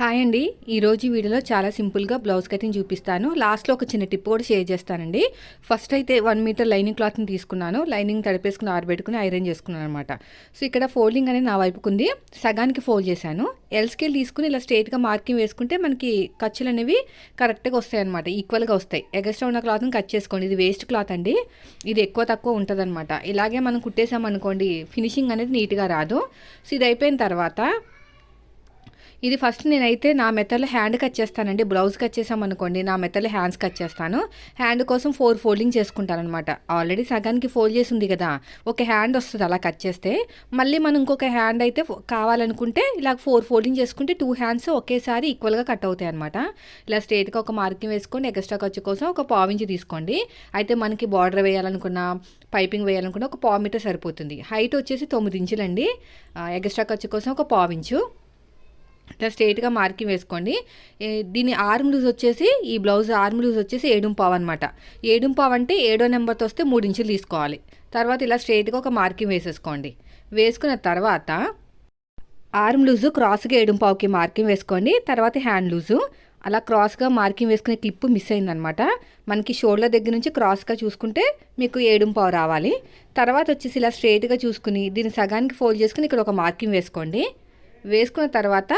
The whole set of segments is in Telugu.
హాయ్ అండి. ఈరోజు వీడియోలో చాలా సింపుల్గా బ్లౌజ్ కటింగ్ చూపిస్తాను. లాస్ట్లో ఒక చిన్న టిప్ కూడా షేర్ చేస్తానండి. ఫస్ట్ అయితే వన్ మీటర్ లైనింగ్ క్లాత్ని తీసుకున్నాను. లైనింగ్ తడిపేసుకుని ఆరబెట్టుకుని ఐరన్ చేసుకున్నాను అనమాట సో ఇక్కడ ఫోల్డింగ్ అనేది నా వైపుకుంది సగానికి ఫోల్డ్ చేశాను. ఎల్ స్కేల్ తీసుకుని ఇలా స్ట్రేట్గా మార్కింగ్ వేసుకుంటే మనకి ఖర్చులు అనేవి కరెక్ట్గా వస్తాయి అనమాట ఈక్వల్గా వస్తాయి. ఎగస్ట్రా ఉన్న క్లాత్ని కట్ చేసుకోండి. ఇది వేస్ట్ క్లాత్ అండి. ఇది ఎక్కువ తక్కువ ఉంటుంది ఇలాగే మనం కుట్టేసామనుకోండి ఫినిషింగ్ అనేది నీట్గా రాదు. సో ఇది అయిపోయిన తర్వాత ఇది ఫస్ట్ నేనైతే నా మెథడ్లో హ్యాండ్ కట్ చేస్తానండి. బ్లౌజ్ కట్ చేసామనుకోండి నా మెథడ్లో హ్యాండ్స్ కట్ చేస్తాను. హ్యాండ్ కోసం ఫోర్ ఫోల్డింగ్ చేసుకుంటాను అనమాట ఆల్రెడీ సగానికి ఫోల్డ్ చేసి ఉంది కదా ఒక హ్యాండ్ వస్తుంది అలా కట్ చేస్తే. మళ్ళీ మనం ఇంకొక హ్యాండ్ అయితే కావాలనుకుంటే ఇలా ఫోర్ ఫోల్డింగ్ చేసుకుంటే టూ హ్యాండ్స్ ఒకేసారి ఈక్వల్గా కట్ అవుతాయి అనమాట ఇలా స్ట్రేట్గా ఒక మార్కింగ్ వేసుకొని ఎక్స్ట్రా ఖర్చు కోసం ఒక పావించి తీసుకోండి. అయితే మనకి బార్డర్ వేయాలనుకున్న పైపింగ్ వేయాలనుకున్న ఒక పావు మీటర్ సరిపోతుంది. హైట్ వచ్చేసి తొమ్మిది ఇంచులండి. ఎక్స్ట్రా ఖర్చు కోసం ఒక పావించు ఇట్లా స్ట్రేట్గా మార్కింగ్ వేసుకోండి. దీని ఆర్మ్ లూజ్ వచ్చేసి ఈ బ్లౌజ్ ఆర్మ్ లూజ్ వచ్చేసి ఏడు పావు అనమాట ఏడు పావు అంటే ఏడో నెంబర్తో వస్తే మూడు ఇంచులు తీసుకోవాలి. తర్వాత ఇలా స్ట్రేట్గా ఒక మార్కింగ్ వేసేసుకోండి. వేసుకున్న తర్వాత ఆర్మ్ లూజు క్రాస్గా ఏడు పావుకి మార్కింగ్ వేసుకోండి. తర్వాత హ్యాండ్ లూజు అలా క్రాస్గా మార్కింగ్ వేసుకునే క్లిప్ మిస్ అయిందనమాట మనకి షోల్డర్ దగ్గర నుంచి క్రాస్గా చూసుకుంటే మీకు ఏడు పావు రావాలి. తర్వాత వచ్చేసి ఇలా స్ట్రేట్గా చూసుకుని దీన్ని సగానికి ఫోల్డ్ చేసుకుని ఇక్కడ ఒక మార్కింగ్ వేసుకోండి. వేసుకున్న తర్వాత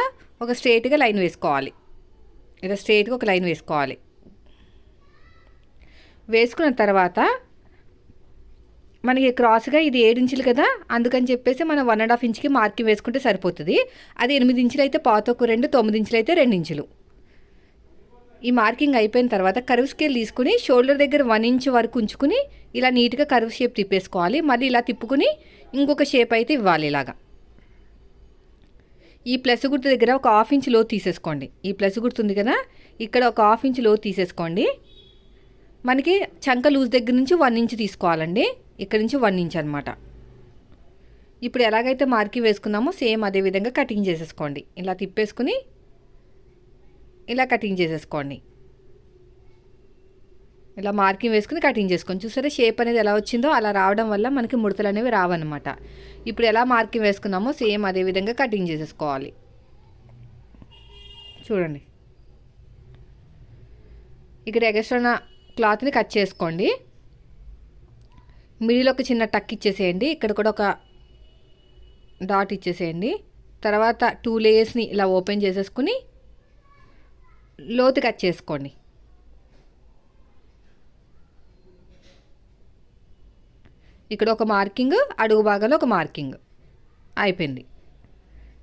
ఒక స్ట్రేట్గా లైన్ వేసుకోవాలి. ఇలా స్ట్రేట్గా ఒక లైన్ వేసుకోవాలి. వేసుకున్న తర్వాత మనకి క్రాస్గా ఇది ఏడు ఇంచులు కదా అందుకని చెప్పేసి మనం వన్ అండ్ హాఫ్ ఇంచ్కి మార్కింగ్ వేసుకుంటే సరిపోతుంది. అది ఎనిమిది ఇంచులు అయితే పాతొక్క రెండు తొమ్మిది ఇంచులు అయితే రెండు ఇంచులు. ఈ మార్కింగ్ అయిపోయిన తర్వాత కర్వ్ స్కేల్ తీసుకుని షోల్డర్ దగ్గర వన్ ఇంచ్ వరకు ఉంచుకుని ఇలా నీట్గా కర్వ్ షేప్ తిప్పేసుకోవాలి. మళ్ళీ ఇలా తిప్పుకుని ఇంకొక షేప్ అయితే ఇవ్వాలి ఇలాగా. ఈ ప్లస్ గుర్తు దగ్గర ఒక హాఫ్ ఇంచ్లో తీసేసుకోండి. ఈ ప్లస్ గుర్తు ఉంది కదా ఇక్కడ ఒక హాఫ్ ఇంచ్లో తీసేసుకోండి. మనకి చంక లూజ్ దగ్గర నుంచి వన్ ఇంచ్ తీసుకోవాలండి. ఇక్కడ నుంచి వన్ ఇంచ్ అనమాట ఇప్పుడు ఎలాగైతే మార్కి వేసుకున్నామో సేమ్ అదే విధంగా కటింగ్ చేసేసుకోండి. ఇలా తిప్పేసుకుని ఇలా కటింగ్ చేసేసుకోండి. ఇలా మార్కింగ్ వేసుకుని కటింగ్ చేసుకోండి. చూసారా షేప్ అనేది ఎలా వచ్చిందో అలా రావడం వల్ల మనకి ముడతలు అనేవి రావన్నమాట. ఇప్పుడు ఎలా మార్కింగ్ వేసుకున్నామో సేమ్ అదే విధంగా కటింగ్ చేసేసుకోవాలి. చూడండి. ఇక్కడ ఎగస్ట్రా క్లాత్ని కట్ చేసుకోండి. మిడిల్ ఒక చిన్న టక్ ఇచ్చేసేయండి. ఇక్కడ కూడా ఒక డాట్ ఇచ్చేసేయండి. తర్వాత టూ లేయర్స్ని ఇలా ఓపెన్ చేసేసుకుని లోతు కట్ చేసుకోండి. ఇక్కడ ఒక మార్కింగ్ అడుగు భాగంలో ఒక మార్కింగ్. అయిపోయింది.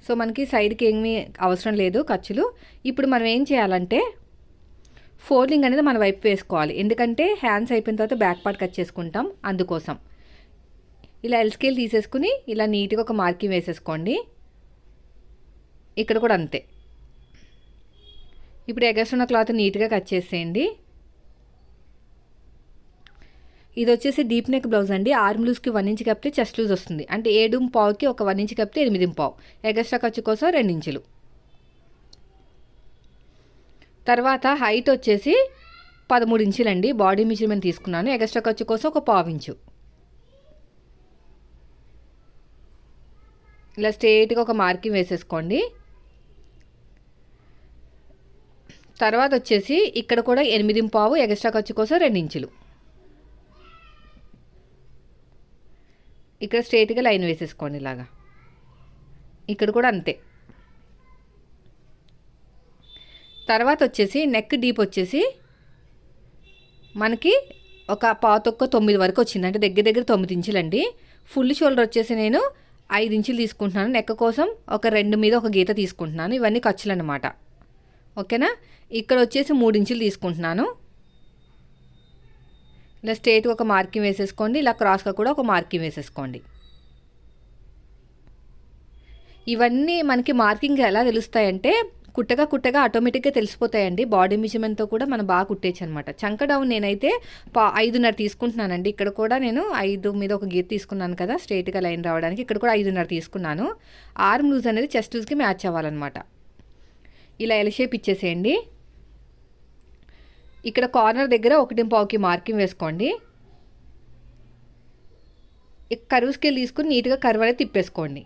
సో మనకి సైడ్కి ఏమీ అవసరం లేదు ఖర్చులు. ఇప్పుడు మనం ఏం చేయాలంటే ఫోల్డింగ్ అనేది మన వైపు వేసుకోవాలి. ఎందుకంటే హ్యాండ్స్ అయిపోయిన తర్వాత బ్యాక్ పార్ట్ కట్ చేసుకుంటాం అందుకోసం. ఇలా ఎల్ స్కేల్ తీసేసుకుని ఇలా నీట్గా ఒక మార్కింగ్ వేసేసుకోండి. ఇక్కడ కూడా అంతే. ఇప్పుడు ఎగస్ట్రున్న క్లాత్ నీట్గా కట్ చేసేయండి. ఇది వచ్చేసి డీప్ నెక్ బ్లౌజ్ అండి. ఆర్మ్ లూజ్కి వన్ ఇంచ్ కప్పితే చెస్ట్ లూజ్ వస్తుంది. అంటే ఏడు పావుకి ఒక వన్ ఇంచ్ కప్పితే ఎనిమిది పావు. ఎగస్ట్రా ఖర్చు కోసం రెండు ఇంచులు. తర్వాత హైట్ వచ్చేసి పదమూడు ఇంచులండి బాడీ మెజర్మెంట్ తీసుకున్నాను. ఎగస్ట్రా ఖర్చు కోసం ఒక పావు ఇంచు. ఇలా స్ట్రేట్గా ఒక మార్కింగ్ వేసేసుకోండి. తర్వాత వచ్చేసి ఇక్కడ కూడా ఎనిమిది పావు ఎగస్ట్రా ఖర్చు కోసం రెండు ఇంచులు. ఇక్కడ స్ట్రేట్గా లైన్ వేసేసుకోండి ఇలాగా. ఇక్కడ కూడా అంతే. తర్వాత వచ్చేసి నెక్ డీప్ వచ్చేసి మనకి ఒక పాతొక్క తొమ్మిది వరకు వచ్చింది. అంటే దగ్గర దగ్గర తొమ్మిది ఇంచులండి ఫుల్ షోల్డర్ వచ్చేసి నేను ఐదు ఇంచులు తీసుకుంటున్నాను. నెక్ కోసం ఒక రెండు మీద ఒక గీత తీసుకుంటున్నాను. ఇవన్నీ ఖర్చులు అనమాట ఓకేనా? ఇక్కడ వచ్చేసి మూడు ఇంచులు తీసుకుంటున్నాను. ఇలా స్ట్రేట్గా ఒక మార్కింగ్ వేసేసుకోండి ఇలా క్రాస్గా కూడా ఒక మార్కింగ్ వేసేసుకోండి. ఇవన్నీ మనకి మార్కింగ్ ఎలా తెలుస్తాయంటే కుట్టగా కుట్టగా ఆటోమేటిక్గా తెలిసిపోతాయండి. బాడీ మెజర్మెంట్తో కూడా మనం బాగా కుట్టేచ్చు అనమాట చంక డౌన్ నేనైతే పా ఐదున్నర తీసుకుంటున్నానండి. ఇక్కడ కూడా నేను ఐదు మీద ఒక గీత తీసుకున్నాను కదా స్ట్రైట్గా లైన్ రావడానికి. ఇక్కడ కూడా ఐదున్నర తీసుకున్నాను. ఆర్మ్ లూజ్ అనేది చెస్ట్ లూజ్కి మ్యాచ్ అవ్వాలన్నమాట. ఇలా ఎల్ షేప్ ఇచ్చేసేయండి. ఇక్కడ కార్నర్ దగ్గర ఒకటి పావుకి మార్కింగ్ వేసుకోండి. కరువు స్కేల్ తీసుకుని నీట్గా కరువు అనేది తిప్పేసుకోండి.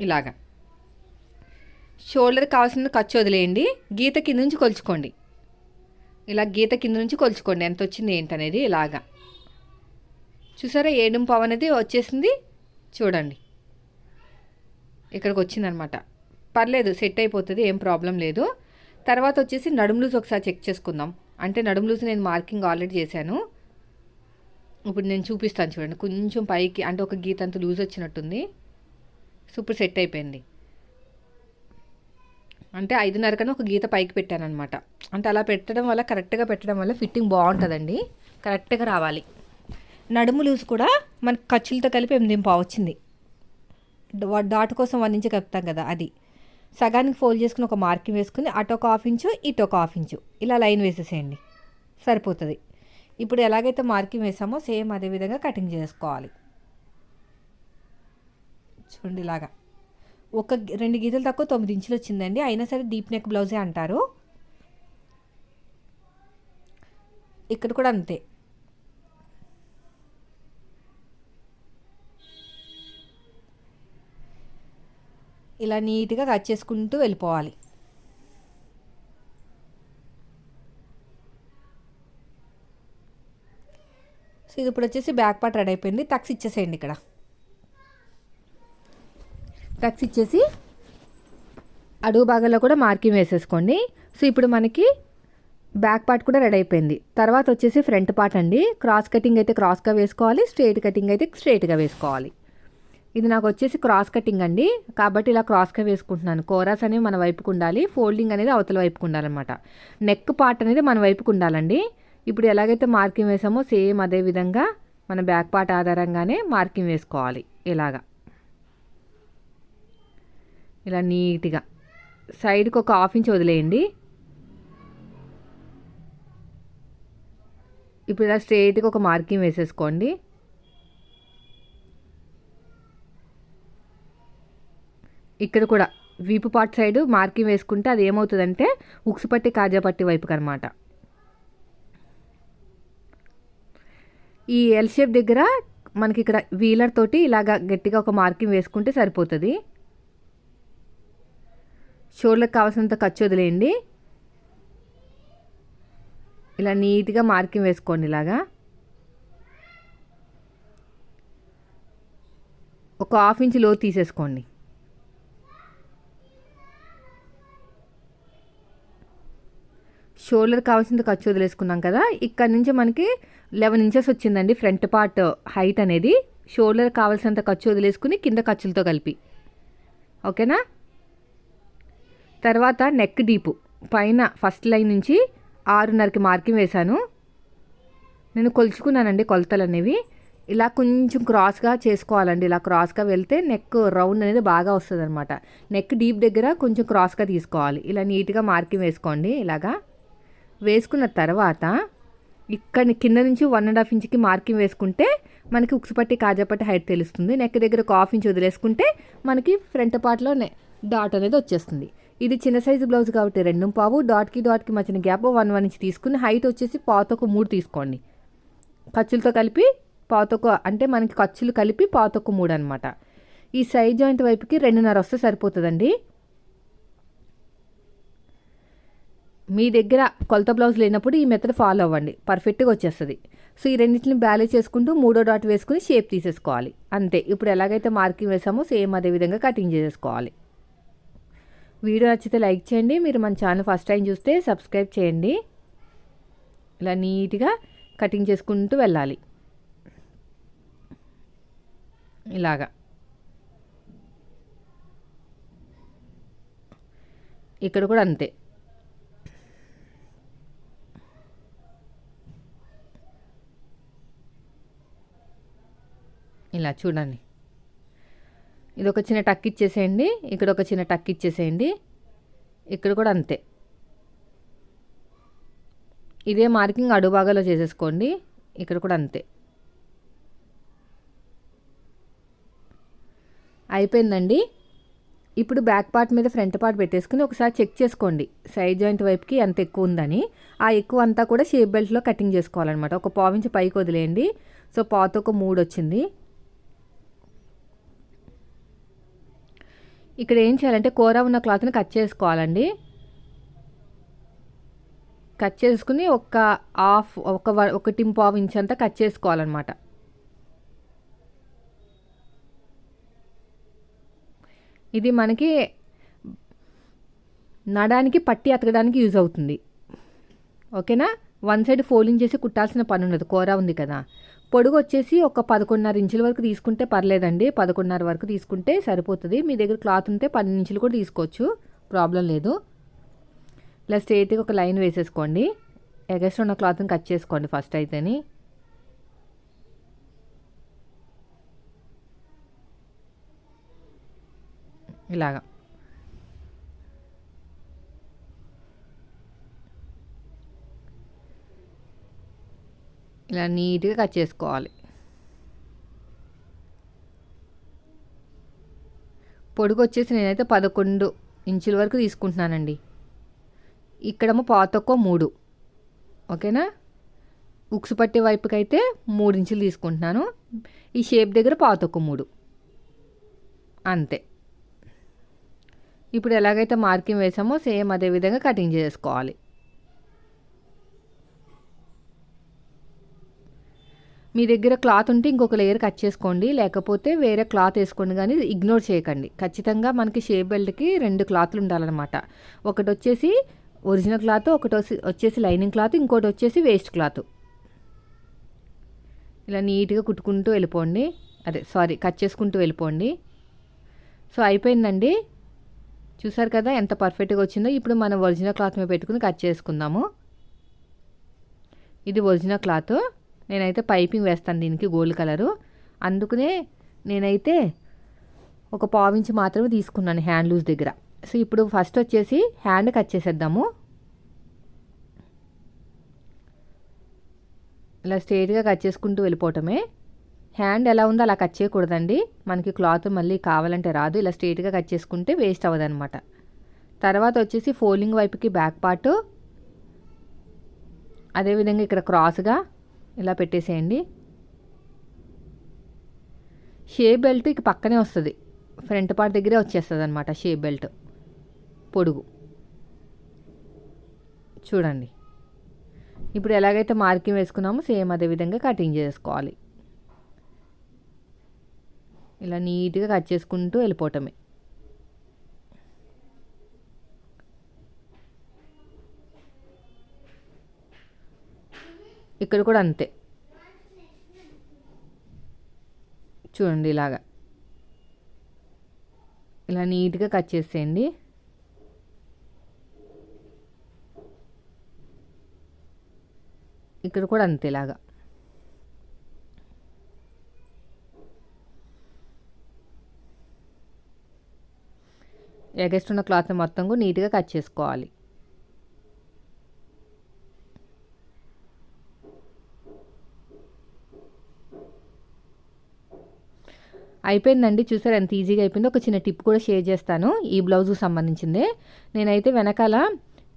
ఇలాగా. షోల్డర్ కావాల్సిన ఖర్చు వదిలేయండి. గీత కింద నుంచి కొలుచుకోండి. ఇలా గీత కింద నుంచి కొలుచుకోండి. ఎంత వచ్చింది ఏంటనేది ఇలాగా. చూసారా ఏడు పావు అనేది వచ్చేసింది? చూడండి. ఇక్కడికి వచ్చిందనమాట. పర్లేదు సెట్ అయిపోతుంది ఏం ప్రాబ్లం లేదు. తర్వాత వచ్చేసి నడుము లూజ్ ఒకసారి చెక్ చేసుకుందాం. అంటే నడుము లూజ్ నేను మార్కింగ్ ఆల్రెడీ చేశాను. ఇప్పుడు నేను చూపిస్తాను చూడండి. కొంచెం పైకి అంటే ఒక గీత అంత లూజ్ వచ్చినట్టుంది. సూపర్ సెట్ అయిపోయింది. అంటే ఐదున్నర కన్నా ఒక గీత పైకి పెట్టాను అనమాట అంటే అలా పెట్టడం వల్ల కరెక్ట్గా పెట్టడం వల్ల ఫిట్టింగ్ బాగుంటుందండి. కరెక్ట్గా రావాలి. నడుము లూజ్ కూడా మన ఖర్చులతో కలిపి ఎనిమిది పావు వచ్చింది. డాట్ కోసం వన్ ఇంచు కలుపుతాం కదా అది. సగానికి ఫోల్డ్ చేసుకుని ఒక మార్కింగ్ వేసుకుని అటు ఒక హాఫ్ ఇంచు ఇటు ఒక హాఫ్ ఇంచు. ఇలా లైన్ వేసేసేయండి. సరిపోతుంది. ఇప్పుడు ఎలాగైతే మార్కింగ్ వేసామో సేమ్ అదే విధంగా కటింగ్ చేసుకోవాలి. చూడండి ఇలాగా. ఒక రెండు గీతలు తక్కువ తొమ్మిది ఇంచులు వచ్చిందండి. అయినా సరే డీప్ నెక్ బ్లౌజే అంటారు. ఇక్కడ కూడా అంతే. ఇలా నీట్గా కట్ చేసుకుంటూ వెళ్ళిపోవాలి. సో ఇది ఇప్పుడు వచ్చేసి బ్యాక్ పార్ట్ రెడీ అయిపోయింది. టక్స్ ఇచ్చేసేయండి ఇక్కడ. టక్స్ ఇచ్చేసి అడుగు భాగంలో కూడా మార్కింగ్ వేసేసుకోండి. సో ఇప్పుడు మనకి బ్యాక్ పార్ట్ కూడా రెడీ అయిపోయింది. తర్వాత వచ్చేసి ఫ్రంట్ పార్ట్ అండి. క్రాస్ కటింగ్ అయితే క్రాస్గా వేసుకోవాలి స్ట్రైట్ కటింగ్ అయితే స్ట్రేట్గా వేసుకోవాలి. ఇది నాకు వచ్చేసి క్రాస్ కటింగ్ అండి. కాబట్టి ఇలా క్రాస్గా వేసుకుంటున్నాను. కోరాస్ అనేవి మన వైపుకు ఉండాలి. ఫోల్డింగ్ అనేది అవతల వైపుకు ఉండాలన్నమాట. నెక్ పార్ట్ అనేది మన వైపుకు ఉండాలండి. ఇప్పుడు ఎలాగైతే మార్కింగ్ వేసామో సేమ్ అదే విధంగా మన బ్యాక్ పార్ట్ ఆధారంగానే మార్కింగ్ వేసుకోవాలి. ఇలాగా. ఇలా నీట్గా. సైడ్కి ఒక హాఫ్ ఇంచ్ వదిలేయండి. ఇప్పుడు ఇలా స్ట్రైట్గా ఒక మార్కింగ్ వేసేసుకోండి. ఇక్కడ కూడా వీపు పార్ట్ సైడ్ మార్కింగ్ వేసుకుంటే అది ఏమవుతుందంటే ఉక్సు పట్టి కాజా పట్టి వైపుకి అనమాట ఈ ఎల్ షేప్ దగ్గర మనకి ఇక్కడ వీలర్ తోటి ఇలాగా గట్టిగా ఒక మార్కింగ్ వేసుకుంటే సరిపోతుంది. షోల్డర్కి కావాల్సినంత ఖర్చు వదిలేయండి. ఇలా నీట్గా మార్కింగ్ వేసుకోండి ఇలాగా. ఒక హాఫ్ ఇంచ్లో తీసేసుకోండి. షోల్డర్ కావాల్సింది ఖర్చు వదిలేసుకున్నాం కదా. ఇక్కడ నుంచి మనకి లెవెన్ ఇంచెస్ వచ్చిందండి ఫ్రంట్ పార్ట్ హైట్ అనేది. షోల్డర్ కావాల్సినంత ఖర్చు వదిలేసుకుని కింద ఖర్చులతో కలిపి. ఓకేనా? తర్వాత నెక్ డీపు పైన ఫస్ట్ లైన్ నుంచి ఆరున్నరకి మార్కింగ్ వేశాను. నేను కొలుచుకున్నానండి కొలతలు అనేవి ఇలా కొంచెం క్రాస్గా చేసుకోవాలండి. ఇలా క్రాస్గా వెళ్తే నెక్ రౌండ్ అనేది బాగా వస్తుంది అనమాట నెక్ డీప్ దగ్గర కొంచెం క్రాస్గా తీసుకోవాలి. ఇలా నీట్గా మార్కింగ్ వేసుకోండి ఇలాగా. వేసుకున్న తర్వాత ఇక్కడ కింద నుంచి వన్ అండ్ హాఫ్ ఇంచ్కి మార్కింగ్ వేసుకుంటే మనకి ఉక్సుపట్టి కాజాపట్టి హైట్ తెలుస్తుంది. నెక్ దగ్గర ఒక హాఫ్ ఇంచ్ వదిలేసుకుంటే మనకి ఫ్రంట్ పార్ట్లో డాట్ అనేది వచ్చేస్తుంది. ఇది చిన్న సైజు బ్లౌజ్ కాబట్టి రెండు పావు. డాట్కి డాట్కి మధ్యన గ్యాప్ వన్ వన్ ఇంచ్ తీసుకుని హైట్ వచ్చేసి పాతొక మూడు తీసుకోండి. ఖర్చులతో కలిపి పాతొక అంటే మనకి ఖర్చులు కలిపి పాతొక మూడు అనమాట ఈ సైజ్ జాయింట్ వైపుకి రెండున్నర వస్తే సరిపోతుందండి. మీ దగ్గర కొలత బ్లౌజ్ లేనప్పుడు ఈ మెథడ్ ఫాలో అవ్వండి. పర్ఫెక్ట్గా వచ్చేస్తుంది. సో ఈ రెండింటిని బ్యాలెన్స్ చేసుకుంటూ మూడో డాట్ వేసుకుని షేప్ తీసేసుకోవాలి. అంతే. ఇప్పుడు ఎలాగైతే మార్కింగ్ వేసామో సేమ్ అదే విధంగా కటింగ్ చేసేసుకోవాలి. వీడియో నచ్చితే లైక్ చేయండి. మీరు మన ఛానల్ ఫస్ట్ టైం చూస్తే సబ్స్క్రైబ్ చేయండి. ఇలా నీట్గా కటింగ్ చేసుకుంటూ వెళ్ళాలి. ఇలాగా. ఇక్కడ కూడా అంతే. ఇలా చూడండి. ఇది ఒక చిన్న టక్ ఇచ్చేసేయండి. ఇక్కడ ఒక చిన్న టక్ ఇచ్చేసేయండి. ఇక్కడ కూడా అంతే. ఇదే మార్కింగ్ అడుగు భాగాలో చేసేసుకోండి. ఇక్కడ కూడా అంతే. అయిపోయిందండి. ఇప్పుడు బ్యాక్ పార్ట్ మీద ఫ్రంట్ పార్ట్ పెట్టేసుకుని ఒకసారి చెక్ చేసుకోండి. సైడ్ జాయింట్ వైపుకి ఎంత ఎక్కువ ఉందని. ఆ ఎక్కువ అంతా కూడా షేప్ బెల్ట్లో కటింగ్ చేసుకోవాలన్నమాట. ఒక పావించి పైకి వదిలేయండి. సో పాత ఒక మూడు వచ్చింది ఇక్కడ ఏం చేయాలంటే కూర ఉన్న క్లాత్ని కట్ చేసుకోవాలండి. కట్ చేసుకుని ఒక హాఫ్ ఒక ఒకటి పావు ఇంచ్ అంతా కట్ చేసుకోవాలన్నమాట. ఇది మనకి నడానికి పట్టి అతకడానికి యూజ్ అవుతుంది. ఓకేనా? వన్ సైడ్ ఫోల్డింగ్ చేసి కుట్టాల్సిన పని ఉండదు. కూర ఉంది కదా. పొడుగు వచ్చేసి ఒక పదకొండున్నర ఇంచుల వరకు తీసుకుంటే పర్లేదండి. పదకొండున్నర వరకు తీసుకుంటే సరిపోతుంది. మీ దగ్గర క్లాత్ ఉంటే పన్నెండు ఇంచులు కూడా తీసుకోవచ్చు. ప్రాబ్లం లేదు. ఇలా స్ట్రేట్గా ఒక లైన్ వేసేసుకోండి. ఎగస్ట్ ఉన్న క్లాత్ని కట్ చేసుకోండి ఫస్ట్ అయితేని. ఇలాగా. ఇలా నీట్గా కట్ చేసుకోవాలి. పొడుగు వచ్చేసి నేనైతే పదకొండు ఇంచుల వరకు తీసుకుంటున్నానండి. ఇక్కడేమో పాతొక్క మూడు. ఓకేనా? ఉక్సు పట్టే వైపుకి అయితే మూడు ఇంచులు తీసుకుంటున్నాను. ఈ షేప్ దగ్గర పాతొక్క మూడు. అంతే. ఇప్పుడు ఎలాగైతే మార్కింగ్ వేసామో సేమ్ అదే విధంగా కటింగ్ చేసుకోవాలి. మీ దగ్గర క్లాత్ ఉంటే ఇంకొక లేయర్ కట్ చేసుకోండి. లేకపోతే వేరే క్లాత్ వేసుకోండి. కానీ ఇగ్నోర్ చేయకండి. ఖచ్చితంగా మనకి షేప్ బెల్ట్కి రెండు క్లాత్లు ఉండాలన్నమాట. ఒకటి వచ్చేసి ఒరిజినల్ క్లాత్ ఒకటి వచ్చేసి లైనింగ్ క్లాత్ ఇంకోటి వచ్చేసి వేస్ట్ క్లాత్ ఇలా నీట్గా కుట్టుకుంటూ వెళ్ళిపోండి. అదే సారీ కట్ చేసుకుంటూ వెళ్ళిపోండి. సో అయిపోయిందండి. చూసారు కదా ఎంత పర్ఫెక్ట్గా వచ్చిందో. ఇప్పుడు మనం ఒరిజినల్ క్లాత్ మీద పెట్టుకుని కట్ చేసుకుందాము. ఇది ఒరిజినల్ క్లాత్ నేనైతే పైపింగ్ వేస్తాను దీనికి గోల్డ్ కలరు. అందుకనే నేనైతే ఒక పావించి మాత్రమే తీసుకున్నాను హ్యాండ్ లూజ్ దగ్గర. సో ఇప్పుడు ఫస్ట్ వచ్చేసి హ్యాండ్ కట్ చేసేద్దాము. ఇలా స్ట్రేట్గా కట్ చేసుకుంటూ వెళ్ళిపోవటమే. హ్యాండ్ ఎలా ఉందో అలా కట్ చేయకూడదండి. మనకి క్లాత్ మళ్ళీ కావాలంటే రాదు. ఇలా స్ట్రేట్గా కట్ చేసుకుంటే వేస్ట్ అవ్వదనమాట తర్వాత వచ్చేసి ఫోల్డింగ్ వైపుకి బ్యాక్ పార్ట్. అదేవిధంగా ఇక్కడ క్రాస్గా ఇలా పెట్టేసేయండి. షేప్ బెల్ట్ ఇక పక్కనే వస్తుంది. ఫ్రంట్ పార్ట్ దగ్గరే వచ్చేస్తుంది అనమాట షేప్ బెల్ట్. పొడుగు. చూడండి. ఇప్పుడు ఎలాగైతే మార్కింగ్ వేసుకున్నామో సేమ్ అదే విధంగా కటింగ్ చేసుకోవాలి. ఇలా నీట్గా కట్ చేసుకుంటూ వెళ్ళిపోవటమే. ఇక్కడ కూడా అంతే. చూడండి ఇలాగా. ఇలా నీట్గా కట్ చేసేయండి. ఇక్కడ కూడా అంతే ఇలాగా. ఎగస్ట్ ఉన్న క్లాత్ మొత్తం కూడా నీట్గా కట్ చేసుకోవాలి. అయిపోయిందండి. చూసారు ఎంత ఈజీగా అయిపోయిందో. ఒక చిన్న టిప్ కూడా షేర్ చేస్తాను. ఈ బ్లౌజ్కి సంబంధించిందే. నేనైతే వెనకాల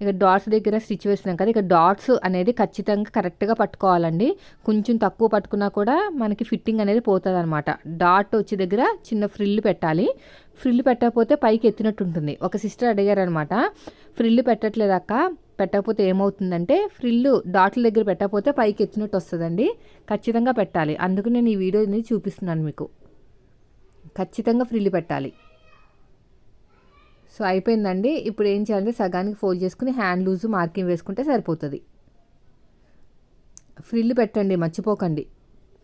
ఇక డాట్స్ దగ్గర స్టిచ్ వేస్తున్నాం కదా. ఇక డాట్స్ అనేది ఖచ్చితంగా కరెక్ట్గా పట్టుకోవాలండి. కొంచెం తక్కువ పట్టుకున్నా కూడా మనకి ఫిట్టింగ్ అనేది పోతుంది అనమాట డాట్ వచ్చే దగ్గర చిన్న ఫ్రిల్ పెట్టాలి. ఫ్రిల్ పెట్టకపోతే పైకి ఎత్తినట్టు ఉంటుంది. ఒక సిస్టర్ అడిగారు అనమాట ఫ్రిల్ పెట్టట్లేదక్క. పెట్టకపోతే ఏమవుతుందంటే ఫ్రిల్లు డాట్ల దగ్గర పెట్టకపోతే పైకి ఎత్తినట్టు వస్తుందండి. ఖచ్చితంగా పెట్టాలి. అందుకు నేను ఈ వీడియో అనేది చూపిస్తున్నాను మీకు. ఖచ్చితంగా ఫ్రిల్ పెట్టాలి. సో అయిపోయిందండి. ఇప్పుడు ఏం చేయాలంటే సగానికి ఫోల్డ్ చేసుకుని హ్యాండ్ లూజ్ మార్కింగ్ వేసుకుంటే సరిపోతుంది. ఫ్రిల్ పెట్టండి మర్చిపోకండి.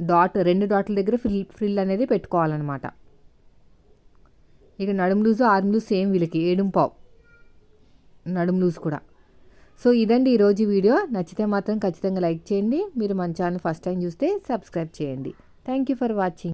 డాట్ రెండు డాట్ల దగ్గర ఫ్రిల్ ఫ్రిల్ అనేది పెట్టుకోవాలన్నమాట. ఇక నడుము లూజు ఆర్మ్ లూజ్ సేమ్ వీళ్ళకి ఏడుంపావు నడుము లూజ్ కూడా. సో ఇదండి ఈరోజు వీడియో. నచ్చితే మాత్రం ఖచ్చితంగా లైక్ చేయండి. మీరు మన ఛానల్ ఫస్ట్ టైం చూస్తే సబ్స్క్రైబ్ చేయండి. Thank you for watching.